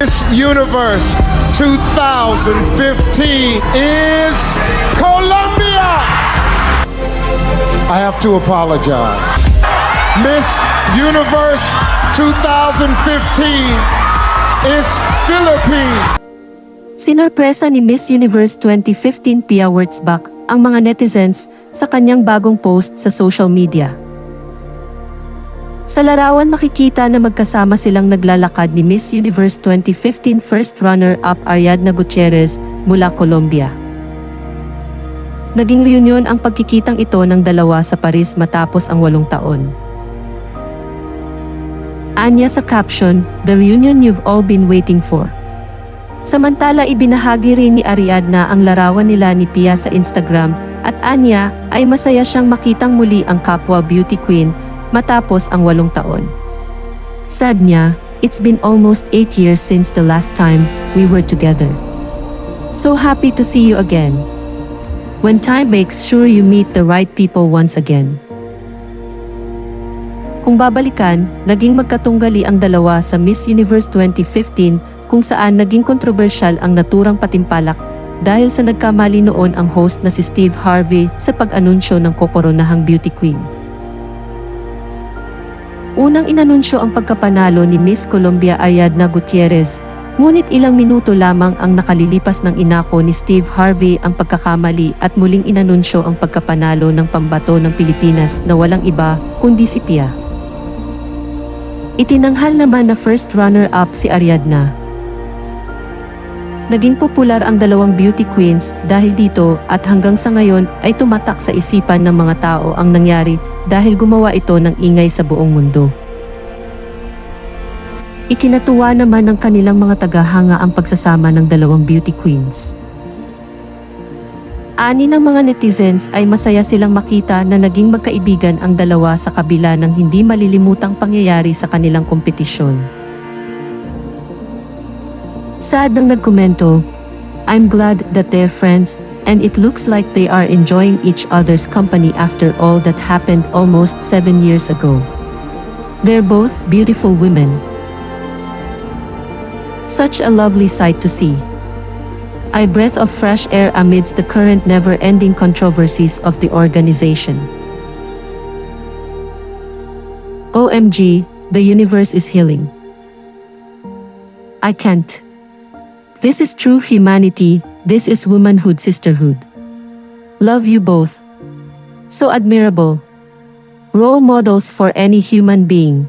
Miss Universe 2015 is Colombia. I have to apologize. Miss Universe 2015 is Philippines. Sinurpresa ni Miss Universe 2015 Pia Wurtzbach ang mga netizens sa kanyang bagong post sa social media. Sa larawan makikita na magkasama silang naglalakad ni Miss Universe 2015 first runner-up Ariadna Gutierrez mula Colombia. Naging reunion ang pagkikitang ito ng dalawa sa Paris matapos ang walong taon. Anya sa caption, The reunion you've all been waiting for. Samantala ibinahagi rin ni Ariadna ang larawan nila ni Pia sa Instagram at Anya ay masaya siyang makitang muli ang kapwa beauty queen matapos ang walong taon. Sad niya, it's been almost 8 years since the last time we were together. So happy to see you again. When time makes sure you meet the right people once again. Kung babalikan, naging magkatunggali ang dalawa sa Miss Universe 2015 kung saan naging kontrobersyal ang naturang patimpalak dahil sa nagkamali noon ang host na si Steve Harvey sa pag-anunsyo ng kokoronahang beauty queen. Unang inanunsyo ang pagkapanalo ni Miss Colombia Ariadna Gutierrez, ngunit ilang minuto lamang ang nakalilipas ng inako ni Steve Harvey ang pagkakamali at muling inanunsyo ang pagkapanalo ng pambato ng Pilipinas na walang iba kundi si Pia. Itinanghal naman na first runner-up si Ariadna. Naging popular ang dalawang beauty queens dahil dito at hanggang sa ngayon ay tumatak sa isipan ng mga tao ang nangyari dahil gumawa ito ng ingay sa buong mundo. Ikinatuwa naman ng kanilang mga tagahanga ang pagsasama ng dalawang beauty queens. Ani ng mga netizens ay masaya silang makita na naging magkaibigan ang dalawa sa kabila ng hindi malilimutang pangyayari sa kanilang kompetisyon. Sad ang nagkomento, I'm glad that they're friends and it looks like they are enjoying each other's company after all that happened almost seven years ago. They're both beautiful women. Such a lovely sight to see. A breath of fresh air amidst the current never-ending controversies of the organization. OMG, the universe is healing. I can't. This is true humanity, this is womanhood sisterhood. Love you both. So admirable. Role models for any human being.